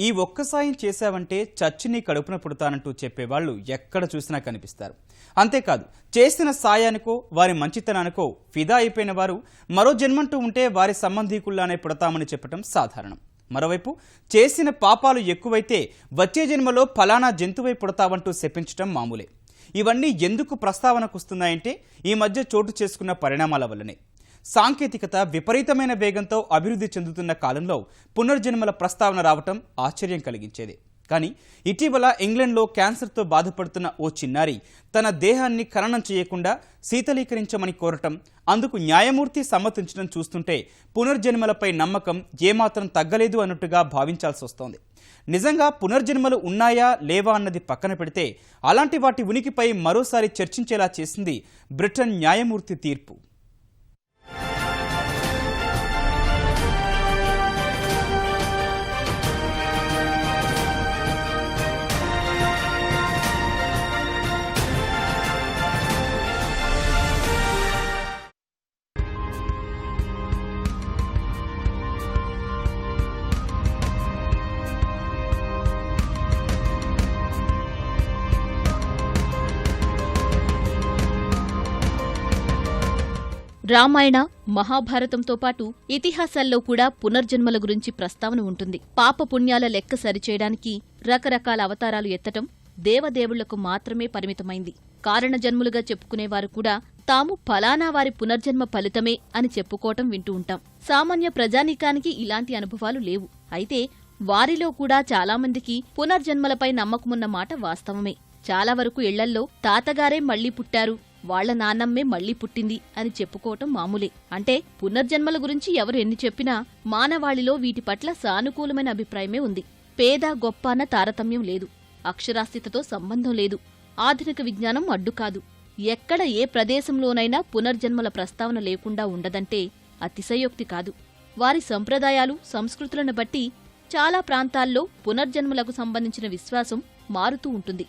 ఈ ఒక్క సాయం చేశావంటే చచ్చిని కడుపున పుడతానంటూ చెప్పేవాళ్ళు ఎక్కడ చూసినా కనిపిస్తారు. అంతేకాదు చేసిన సాయానికో వారి మంచితనానికో ఫిదా అయిపోయిన వారు మరో జన్మంటూ ఉంటే వారి సంబంధీకుల్లానే పుడతామని చెప్పటం సాధారణం. మరోవైపు చేసిన పాపాలు ఎక్కువైతే వచ్చే జన్మలో ఫలానా జంతువై పుడతావంటూ శపించటం మామూలే. ఇవన్నీ ఎందుకు ప్రస్తావనకు వస్తున్నాయంటే ఈ మధ్య చోటు చేసుకున్న పరిణామాల వల్లనే. సాంకేతికత విపరీతమైన వేగంతో అభివృద్ధి చెందుతున్న కాలంలో పునర్జన్మల ప్రస్తావన రావటం ఆశ్చర్యం కలిగించేది. కానీ ఇటీవల ఇంగ్లండ్లో క్యాన్సర్తో బాధపడుతున్న ఓ చిన్నారి తన దేహాన్ని ఖననం చేయకుండా శీతలీకరించమని కోరటం అందుకు న్యాయమూర్తి సమ్మతించడం చూస్తుంటే పునర్జన్మలపై నమ్మకం ఏమాత్రం తగ్గలేదు అన్నట్టుగా భావించాల్సి వస్తోంది. నిజంగా పునర్జన్మలు ఉన్నాయా లేవా అన్నది పక్కన పెడితే అలాంటి వాటి ఉనికిపై మరోసారి చర్చించేలా చేసింది బ్రిటన్ న్యాయమూర్తి తీర్పు. రామాయణ మహాభారతంతో పాటు ఇతిహాసాల్లో కూడా పునర్జన్మల గురించి ప్రస్తావన ఉంటుంది. పాప పుణ్యాల లెక్క సరిచేయడానికి రకరకాల అవతారాలు ఎత్తటం దేవదేవుళ్ళకు మాత్రమే పరిమితమైంది. కారణజన్ములుగా చెప్పుకునేవారు కూడా తాము ఫలానా వారి పునర్జన్మ ఫలితమే అని చెప్పుకోవటం వింటూ ఉంటాం. సామాన్య ప్రజానీకానికి ఇలాంటి అనుభవాలు లేవు. అయితే వారిలో కూడా చాలామందికి పునర్జన్మలపై నమ్మకమున్న మాట వాస్తవమే. చాలా వరకు ఇళ్ళల్లో తాతగారే మళ్ళీ పుట్టారు వాళ్ళ నాన్నమ్మే మళ్ళీ పుట్టింది అని చెప్పుకోవటం మామూలే. అంటే పునర్జన్మల గురించి ఎవరు ఎన్ని చెప్పినా మానవాళిలో వీటి పట్ల సానుకూలమైన అభిప్రాయమే ఉంది. పేద గొప్ప అన్న తారతమ్యం లేదు. అక్షరాస్యతతో సంబంధం లేదు. ఆధునిక విజ్ఞానం అడ్డు కాదు ఎక్కడ ఏ ప్రదేశంలోనైనా పునర్జన్మల ప్రస్తావన లేకుండా ఉండదంటే అతిశయోక్తి కాదు. వారి సంప్రదాయాలు సంస్కృతులను బట్టి చాలా ప్రాంతాల్లో పునర్జన్మలకు సంబంధించిన విశ్వాసం మారుతూ ఉంటుంది.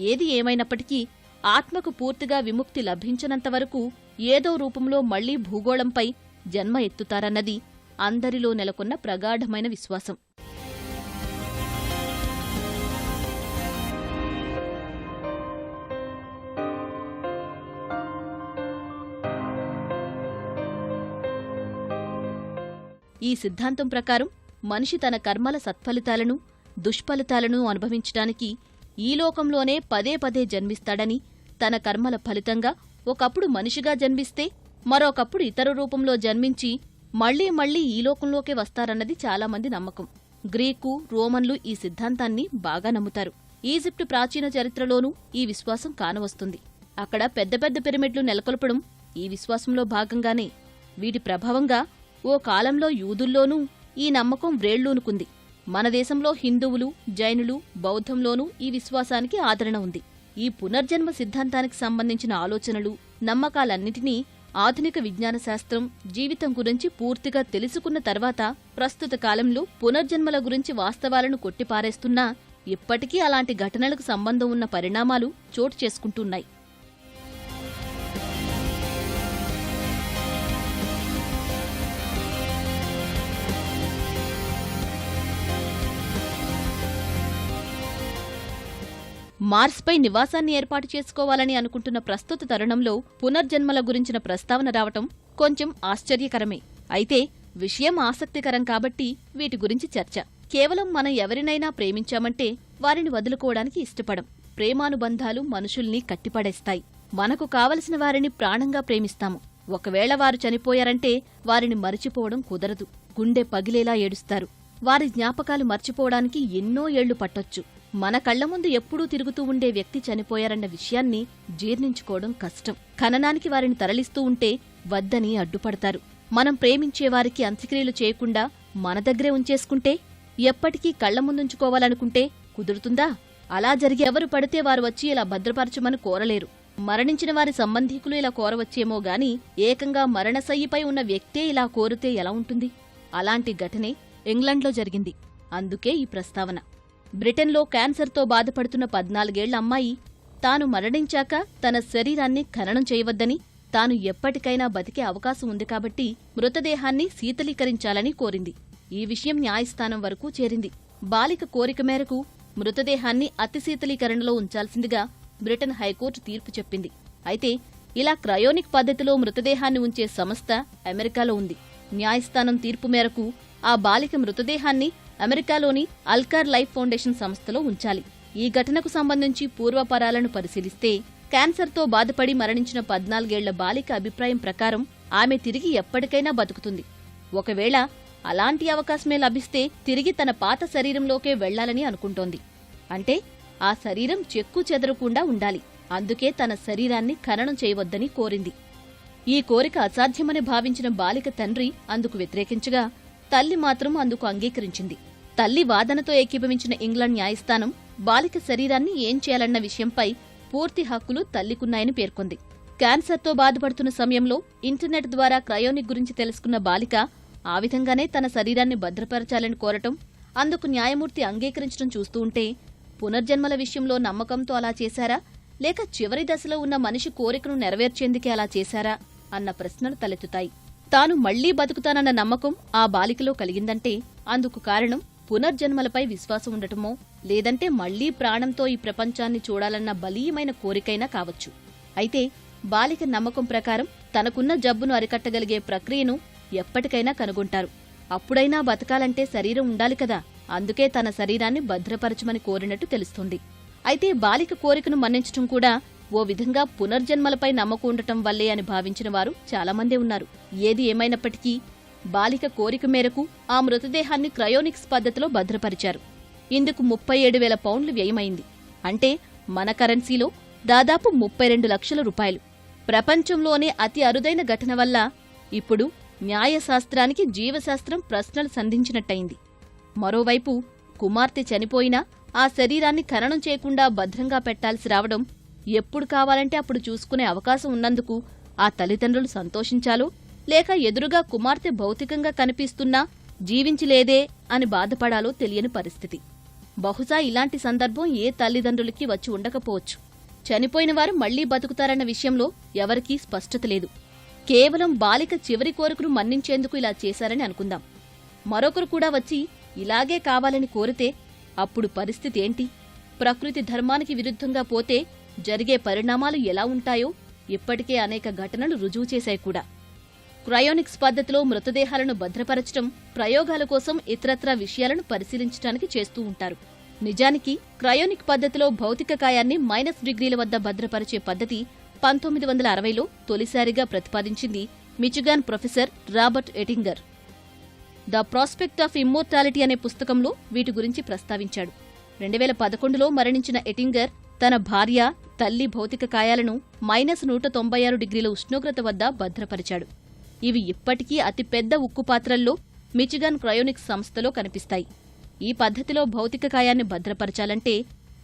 ఏది ఏమైనప్పటికీ ఆత్మకు పూర్తిగా విముక్తి లభించనంత వరకు ఏదో రూపంలో మళ్ళీ భూగోళంపై జన్మ ఎత్తుతారన్నది అందరిలో నెలకొన్న ప్రగాఢమైన విశ్వాసం. ఈ సిద్ధాంతం ప్రకారం మనిషి తన కర్మల సత్ఫలితాలను దుష్ఫలితాలను అనుభవించడానికి ఈ లోకంలోనే పదే పదే జన్మిస్తాడని తన కర్మల ఫలితంగా ఒకప్పుడు మనిషిగా జన్మిస్తే మరొకప్పుడు ఇతర రూపంలో జన్మించి మళ్ళీ మళ్ళీ ఈ లోకంలోకే వస్తారన్నది చాలామంది నమ్మకం. గ్రీకు రోమన్లు ఈ సిద్ధాంతాన్ని బాగా నమ్ముతారు. ఈజిప్టు ప్రాచీన చరిత్రలోనూ ఈ విశ్వాసం కానవస్తుంది. అక్కడ పెద్ద పెద్ద పిరమిడ్లు నెలకొల్పడం ఈ విశ్వాసంలో భాగంగానే. వీటి ప్రభావంగా ఓ కాలంలో యూదుల్లోనూ ఈ నమ్మకం వ్రేళ్ళూనుకుంది మన దేశంలో హిందువులు జైనులు బౌద్ధంలోనూ ఈ విశ్వాసానికి ఆదరణ ఉంది. ఈ పునర్జన్మ సిద్ధాంతానికి సంబంధించిన ఆలోచనలు నమ్మకాలన్నిటినీ ఆధునిక విజ్ఞాన శాస్త్రం జీవితం గురించి పూర్తిగా తెలుసుకున్న తర్వాత ప్రస్తుత కాలంలో పునర్జన్మల గురించి వాస్తవాలను కొట్టిపారేస్తున్నా ఇప్పటికీ అలాంటి ఘటనలకు సంబంధం ఉన్న పరిణామాలు చోటు చేసుకుంటున్నాయి. మార్స్పై నివాసాన్ని ఏర్పాటు చేసుకోవాలని అనుకుంటున్న ప్రస్తుత తరుణంలో పునర్జన్మల గురించిన ప్రస్తావన రావటం కొంచెం ఆశ్చర్యకరమే. అయితే విషయం ఆసక్తికరం కాబట్టి వీటి గురించి చర్చ. కేవలం మనం ఎవరినైనా ప్రేమించామంటే వారిని వదులుకోవడానికి ఇష్టపడం. ప్రేమానుబంధాలు మనుషుల్ని కట్టిపడేస్తాయి. మనకు కావలసిన వారిని ప్రాణంగా ప్రేమిస్తాము. ఒకవేళ వారు చనిపోయారంటే వారిని మరిచిపోవడం కుదరదు. గుండె పగిలేలా ఏడుస్తారు. వారి జ్ఞాపకాలు మర్చిపోవడానికి ఎన్నో ఏళ్ళు పట్టొచ్చు. మన కళ్ళ ముందు ఎప్పుడూ తిరుగుతూ ఉండే వ్యక్తి చనిపోయారన్న విషయాన్ని జీర్ణించుకోవడం కష్టం. ఖననానికి వారిని తరలిస్తూ ఉంటే వద్దని అడ్డుపడతారు. మనం ప్రేమించే వారికి అంత్యక్రియలు చేయకుండా మన దగ్గరే ఉంచేసుకుంటే ఎప్పటికీ కళ్ళ ముందుంచుకోవాలనుకుంటే కుదురుతుందా? అలా జరిగి ఎవరు పడితే వారు వచ్చి ఇలా భద్రపరచమని కోరలేరు. మరణించిన వారి సంబంధీకులు ఇలా కోరవచ్చేమో గాని ఏకంగా మరణశయ్యిపై ఉన్న వ్యక్తే ఇలా కోరితే ఎలా ఉంటుంది? అలాంటి ఘటనే ఇంగ్లండ్లో జరిగింది. అందుకే ఈ ప్రస్తావన. బ్రిటన్లో క్యాన్సర్తో బాధపడుతున్న పద్నాలుగేళ్ళ అమ్మాయి తాను మరణించాక తన శరీరాన్ని ఖననం చేయవద్దని తాను ఎప్పటికైనా బతికే అవకాశం ఉంది కాబట్టి మృతదేహాన్ని శీతలీకరించాలని కోరింది. ఈ విషయం న్యాయస్థానం వరకు చేరింది. బాలిక కోరిక మేరకు మృతదేహాన్ని అతిశీతలీకరణలో ఉంచాల్సిందిగా బ్రిటన్ హైకోర్టు తీర్పు చెప్పింది. అయితే ఇలా క్రయోనిక్ పద్ధతిలో మృతదేహాన్ని ఉంచే సంస్థ అమెరికాలో ఉంది. న్యాయస్థానం తీర్పు మేరకు ఆ బాలిక మృతదేహాన్ని అమెరికాలోని అల్కార్ లైఫ్ ఫౌండేషన్ సంస్థలో ఉంచాలి. ఈ ఘటనకు సంబంధించి పూర్వపరాలను పరిశీలిస్తే క్యాన్సర్తో బాధపడి మరణించిన పద్నాలుగేళ్ళ బాలిక అభిప్రాయం ప్రకారం ఆమె తిరిగి ఎప్పటికైనా బతుకుతుంది. ఒకవేళ అలాంటి అవకాశమే లభిస్తే తిరిగి తన పాత శరీరంలోకే వెళ్ళాలని అనుకుంటోంది. అంటే ఆ శరీరం చెక్కు చెదరకుండా ఉండాలి. అందుకే తన శరీరాన్ని ఖననం చేయవద్దని కోరింది. ఈ కోరిక అసాధ్యమని భావించిన బాలిక తండ్రి అందుకు వ్యతిరేకించగా తల్లి మాత్రం అందుకు అంగీకరించింది. తల్లి వాదనతో ఏకీభవించిన ఇంగ్లాండ్ న్యాయస్థానం బాలిక శరీరాన్ని ఏం చేయాలన్న విషయంపై పూర్తి హక్కులు తల్లికున్నాయని పేర్కొంది. క్యాన్సర్తో బాధపడుతున్న సమయంలో ఇంటర్నెట్ ద్వారా క్రయోనిక్ గురించి తెలుసుకున్న బాలిక ఆ విధంగానే తన శరీరాన్ని భద్రపరచాలని కోరటం అందుకు న్యాయమూర్తి అంగీకరించడం చూస్తూ ఉంటే పునర్జన్మల విషయంలో నమ్మకంతో అలా చేశారా? లేక చివరి దశలో ఉన్న మనిషి కోరికను నెరవేర్చేందుకే అలా చేశారా? అన్న ప్రశ్నలు తలెత్తుతాయి. తాను మళ్ళీ బతుకుతానన్న నమ్మకం ఆ బాలికలో కలిగిందంటే అందుకు కారణం పునర్జన్మలపై విశ్వాసం ఉండటమో లేదంటే మళ్ళీ ప్రాణంతో ఈ ప్రపంచాన్ని చూడాలన్న బలీయమైన కోరికైనా కావచ్చు. అయితే బాలిక నమ్మకం ప్రకారం తనకున్న జబ్బును అరికట్టగలిగే ప్రక్రియను ఎప్పటికైనా కనుగొంటారు. అప్పుడైనా బతకాలంటే శరీరం ఉండాలి కదా అందుకే తన శరీరాన్ని భద్రపరచమని కోరినట్టు తెలుస్తుంది. అయితే బాలిక కోరికను మన్నించటం కూడా ఓ విధంగా పునర్జన్మలపై నమ్మకం ఉండటం వల్లే అని భావించిన వారు చాలామందే ఉన్నారు. ఏది ఏమైనప్పటికీ బాలిక కోరిక మేరకు ఆ మృతదేహాన్ని క్రయోనిక్స్ పద్ధతిలో భద్రపరిచారు. ఇందుకు ముప్పై ఏడు వేల పౌండ్లు వ్యయమైంది. అంటే మన కరెన్సీలో దాదాపు ముప్పై రెండు లక్షల రూపాయలు. ప్రపంచంలోనే అతి అరుదైన ఘటన వల్ల ఇప్పుడు న్యాయశాస్త్రానికి జీవశాస్త్రం ప్రశ్నలు సంధించినట్టయింది. మరోవైపు కుమార్తె చనిపోయినా ఆ శరీరాన్ని ఖననం చేయకుండా భద్రంగా పెట్టాల్సి రావడం ఎప్పుడు కావాలంటే అప్పుడు చూసుకునే అవకాశం ఉన్నందుకు ఆ తల్లిదండ్రులు సంతోషించాలో? లేక ఎదురుగా కుమార్తె భౌతికంగా కనిపిస్తున్నా జీవించలేదే అని బాధపడాలో తెలియని పరిస్థితి. బహుశా ఇలాంటి సందర్భం ఏ తల్లిదండ్రులకి వచ్చి ఉండకపోవచ్చు. చనిపోయిన వారు మళ్ళీ బతుకుతారన్న విషయంలో ఎవరికీ స్పష్టత లేదు. కేవలం బాలిక చివరి కోరికను మన్నించేందుకు ఇలా చేశారని అనుకుందాం. మరొకరు కూడా వచ్చి ఇలాగే కావాలని కోరితే అప్పుడు పరిస్థితి ఏంటి? ప్రకృతి ధర్మానికి విరుద్ధంగా పోతే జరిగే పరిణామాలు ఎలా ఉంటాయో ఇప్పటికే అనేక ఘటనలు రుజువు చేశాయి కూడా. క్రయోనిక్స్ పద్ధతిలో మృతదేహాలను భద్రపరచడం ప్రయోగాల కోసం ఇతరత్రా విషయాలను పరిశీలించడానికి చేస్తూ ఉంటారు. నిజానికి క్రయోనిక్ పద్ధతిలో భౌతిక కాయాన్ని మైనస్ డిగ్రీల వద్ద భద్రపరిచే పద్ధతి పంతొమ్మిది వందల అరవైలో తొలిసారిగా ప్రతిపాదించింది Michigan professor Robert Ettinger. The prospect of immortality అనే పుస్తకంలో వీటి గురించి ప్రస్తావించాడు. రెండు వేల పదకొండులో మరణించిన ఎటింగర్ తన భార్య తల్లి భౌతిక కాయాలను మైనస్ నూట తొంభై ఆరు డిగ్రీల ఉష్ణోగ్రత వద్ద భద్రపరిచాడు. ఇవి ఇప్పటికీ అతిపెద్ద ఉక్కు పాత్రల్లో మిచిగాన్ క్రయోనిక్స్ సంస్థలో కనిపిస్తాయి. ఈ పద్ధతిలో భౌతిక కాయాన్ని భద్రపరచాలంటే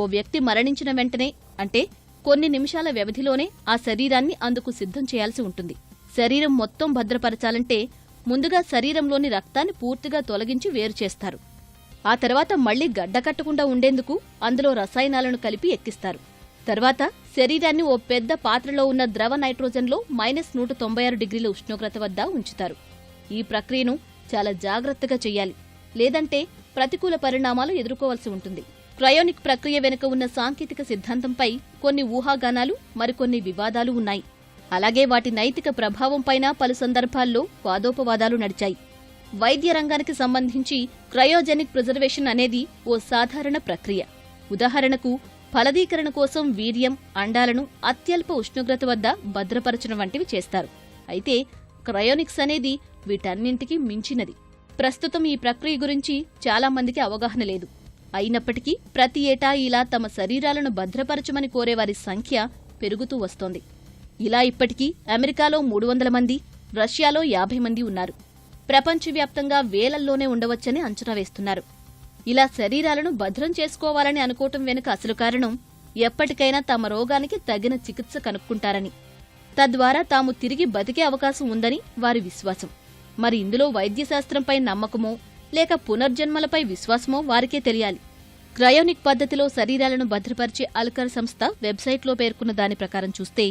ఓ వ్యక్తి మరణించిన వెంటనే అంటే కొన్ని నిమిషాల వ్యవధిలోనే ఆ శరీరాన్ని అందుకు సిద్ధం చేయాల్సి ఉంటుంది. శరీరం మొత్తం భద్రపరచాలంటే ముందుగా శరీరంలోని రక్తాన్ని పూర్తిగా తొలగించి వేరు చేస్తారు. ఆ తర్వాత మళ్ళీ గడ్డకట్టకుండా ఉండేందుకు అందులో రసాయనాలను కలిపి ఎక్కిస్తారు. తర్వాత శరీరాన్ని ఓ పెద్ద పాత్రలో ఉన్న ద్రవ నైట్రోజన్లో మైనస్ నూట తొంభై ఆరు డిగ్రీల ఉష్ణోగ్రత వద్ద ఉంచుతారు. ఈ ప్రక్రియను చాలా జాగ్రత్తగా చేయాలి. లేదంటే ప్రతికూల పరిణామాలు ఎదుర్కోవాల్సి ఉంటుంది. క్రయోనిక్ ప్రక్రియ వెనుక ఉన్న సాంకేతిక సిద్ధాంతంపై కొన్ని ఊహాగానాలు మరికొన్ని వివాదాలు ఉన్నాయి. అలాగే వాటి నైతిక ప్రభావంపైన పలు సందర్భాల్లో వాదోపవాదాలు నడిచాయి. వైద్య రంగానికి సంబంధించి క్రయోజెనిక్ ప్రిజర్వేషన్ అనేది ఓ సాధారణ ప్రక్రియ. ఉదాహరణకు ఫలదీకరణ కోసం వీర్యం అండాలను అత్యల్ప ఉష్ణోగ్రత వద్ద భద్రపరచడం వంటివి చేస్తారు. అయితే క్రయోనిక్స్ అనేది వీటన్నింటికీ మించినది. ప్రస్తుతం ఈ ప్రక్రియ గురించి చాలా మందికి అవగాహన లేదు. అయినప్పటికీ ప్రతి ఏటా ఇలా తమ శరీరాలను భద్రపరచమని కోరేవారి సంఖ్య పెరుగుతూ వస్తోంది. ఇలా ఇప్పటికీ అమెరికాలో మూడు వందల మంది రష్యాలో యాభై మంది ఉన్నారు. ప్రపంచవ్యాప్తంగా వేలల్లోనే ఉండవచ్చని అంచనా వేస్తున్నారు. ఇలా శరీరాలను భద్రం చేసుకోవాలని అనుకోవటం వెనుక అసలు కారణం ఎప్పటికైనా తమ రోగానికి తగిన చికిత్స కనుక్కుంటారని తద్వారా తాము తిరిగి బతికే అవకాశం ఉందని వారి విశ్వాసం. మరి ఇందులో వైద్యశాస్త్రంపై నమ్మకమో లేక పునర్జన్మలపై విశ్వాసమో వారికే తెలియాలి. క్రయోనిక్ పద్ధతిలో శరీరాలను భద్రపరిచే అల్కర్ సంస్థ వెబ్సైట్లో పేర్కొన్న దాని ప్రకారం చూస్తే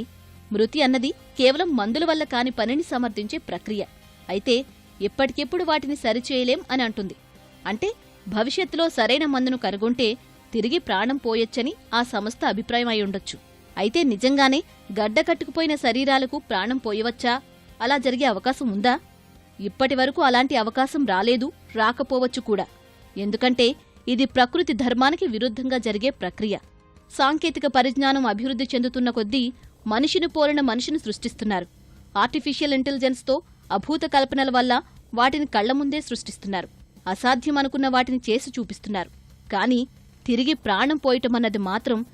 మృతి అన్నది కేవలం మందుల వల్ల కాని పనిని సమర్థించే ప్రక్రియ. అయితే ఎప్పటికెప్పుడు వాటిని సరిచేయలేం అని అంటుంది. అంటే భవిష్యత్తులో సరైన మందును కనుగొంటే తిరిగి ప్రాణం పోయొచ్చని ఆ సంస్థ అభిప్రాయం అయి ఉండొచ్చు. అయితే నిజంగానే గడ్డ కట్టుకుపోయిన శరీరాలకు ప్రాణం పోయవచ్చా? అలా జరిగే అవకాశం ఉందా? ఇప్పటి వరకు అలాంటి అవకాశం రాలేదు రాకపోవచ్చు కూడా. ఎందుకంటే ఇది ప్రకృతి ధర్మానికి విరుద్ధంగా జరిగే ప్రక్రియ. సాంకేతిక పరిజ్ఞానం అభివృద్ధి చెందుతున్న కొద్దీ మనిషిని పోలిన మనిషిని సృష్టిస్తున్నారు. ఆర్టిఫిషియల్ ఇంటెలిజెన్స్తో అభూత కల్పనల వల్ల వాటిని కళ్ళ ముందే సృష్టిస్తున్నారు. అసాధ్యం అనుకున్న వాటిని చేసి చూపిస్తున్నారు. కానీ తిరిగి ప్రాణం పోయటమన్నది మాత్రం